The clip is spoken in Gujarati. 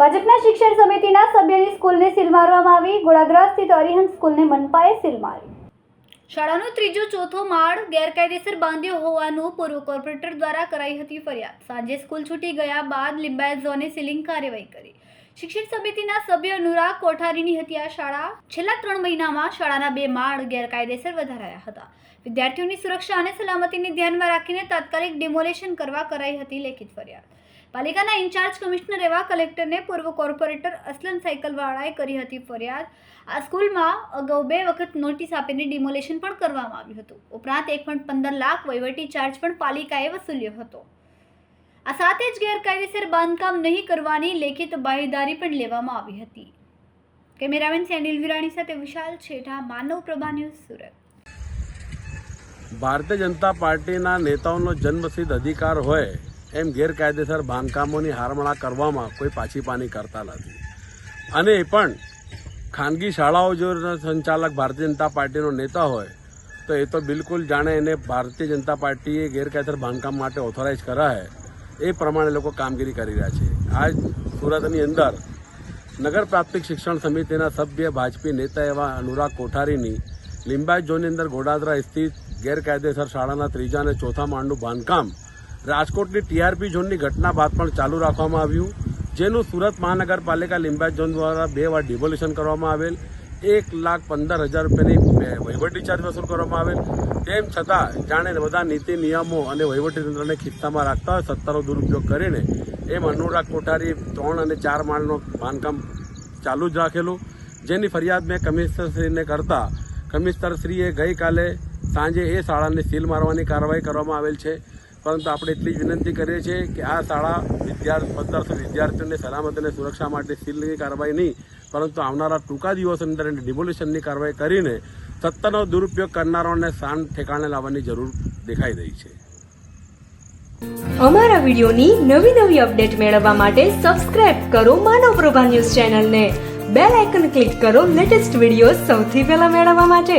ભાજપના શિક્ષણ સમિતિના સભ્યની સ્કૂલને સીલ મારવામાં આવી. ગોળાદરા સ્થિત અરિહંત સ્કૂલને મનપાએ સીલ મારી શાળાનો ત્રીજો ચોથો માળ ગેરકાયદેસર બાંધ્યો હોવાનું પૂર્વ કોર્પોરેટર દ્વારા કરાઈ હતી ફરિયાદ. સાંજે સ્કૂલ છૂટી ગયા બાદ લિંબાયત ઝોને સીલિંગ કાર્યવાહી કરી. શિક્ષણ સમિતિના સભ્ય અનુરાગ કોઠારીની હતી આ શાળા. છેલ્લા ત્રણ મહિનામાં શાળાના બે માળ ગેરકાયદેસર વધારાયા હતા. વિદ્યાર્થીઓની સુરક્ષા અને સલામતીને ધ્યાનમાં રાખીને તાત્કાલિક ડિમોલેશન કરવા કરાઈ હતી લેખિત ફરિયાદ. પાલિકાના ઇન્ચાર્જ કમિશનર એવા કલેક્ટરને પૂર્વ કોર્પોરેટર અસલમ સાયકલવાળાએ કરી હતી ફરિયાદ. આ સ્કૂલમાં અગાઉ બે વખત નોટિસ આપીને ડિમોલેશન પણ કરવામાં આવ્યું હતું. ઉપરાંત એક લાખ વહીવટી ચાર્જ પણ પાલિકાએ વસૂલ્યો હતો. આ સાથે જ ગેરકાયદેસર બાંધકામ નહીં કરવાની લેખિત બાહેદારી પણ લેવામાં આવી હતી. કેમેરામેન સેનિલ વિરાણી સાથે વિશાલ છેઠા, માનવ પ્રભા ન્યૂઝ સુરત. ભારતીય જનતા પાર્ટીના નેતાઓનો જન્મસિદ્ધ અધિકાર હોય એમ ગેરકાયદેસર બાંધકામોની હારમણા કરવામાં કોઈ પાછી પાની કરતા નથી. અને પણ ખાનગી શાળાઓ જો સંચાલક ભારતીય જનતા પાર્ટીનો નેતા હોય, તો એ તો બિલકુલ જાણે એને ભારતીય જનતા પાર્ટીએ ગેરકાયદેસર બાંધકામ માટે ઓથોરાઇઝ કર્યા એ પ્રમાણે લોકો કામગીરી કરી રહ્યા છે. આજ સુરતની અંદર નગર પ્રાથમિક શિક્ષણ સમિતિના સભ્ય ભાજપી નેતા એવા અનુરાગ કોઠારીની લિંબાયત ઝોનની અંદર ગોડાદરા સ્થિત ગેરકાયદેસર શાળાના ત્રીજા અને ચોથા માળનું બાંધકામ રાજકોટની ટીઆરપી ઝોનની ઘટના બાદ પણ ચાલુ રાખવામાં આવ્યું, જેનું સુરત મહાનગરપાલિકા લિંબાયત ઝોન દ્વારા બે વાર ડિવોલ્યુશન કરવામાં આવેલ. એક લાખ પંદર હજાર રૂપિયાની વહીવટી ચાર્જ વસૂલ કરવામાં આવેલ. તેમ છતાં, જાણે બધા નીતિ, નિયમો અને વહીવટી તંત્રને ખિસ્સામાં રાખતા હોય, સત્તાનો દુરુપયોગ કરીને એમ અનુરાગ કોઠારી ત્રણ અને ચાર માળનું બાંધકામ ચાલુ જ રાખેલું. જેની ફરિયાદ મેં કમિશનરશ્રીને કરતા કમિશનરશ્રીએ ગઈકાલે સાંજે એ શાળાને સીલ મારવાની કાર્યવાહી કરવામાં આવેલ છે. પરંતુ આપણે એટલી વિનંતી કરીએ છીએ કે આ શાળા વિદ્યાર્થી, પંદરસો વિદ્યાર્થીઓની સલામત અને સુરક્ષા માટે સીલની કાર્યવાહી નહીં પરંતુ આવનારા ટૂંકા દિવસોની અંદર એને ડિમોલિશનની કાર્યવાહી કરીને સત્તાનો દુરુપયોગ કરનારાઓને શાંત ઠેકાણે લાવવાની જરૂર દેખાઈ રહી છે. અમારા વિડીયોની નવી નવી અપડેટ મેળવવા માટે સબસ્ક્રાઇબ કરો માનવ પ્રભા ન્યૂઝ ચેનલને. બેલ આઇકન ક્લિક કરો લેટેસ્ટ વીડિયો સૌથી પહેલા મેળવવા માટે.